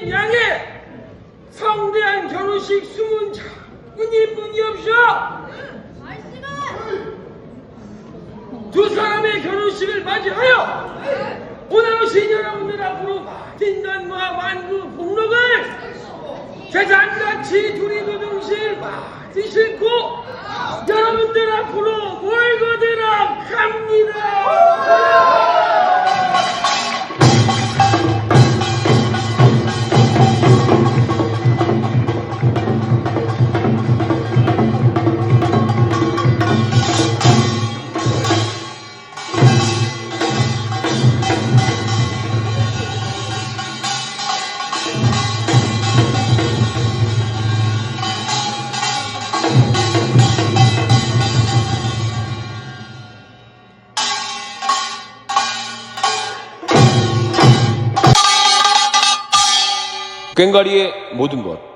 부모님 양해 성대한 결혼식 숨은 장군님뿐이 없어 두 사람의 결혼식을 맞이하여 오늘 오신 여러분들 앞으로 딘단과 만구 복록을 재산같이 둘이도 동시에 받으실고 여러분들 꽹가리의 모든 것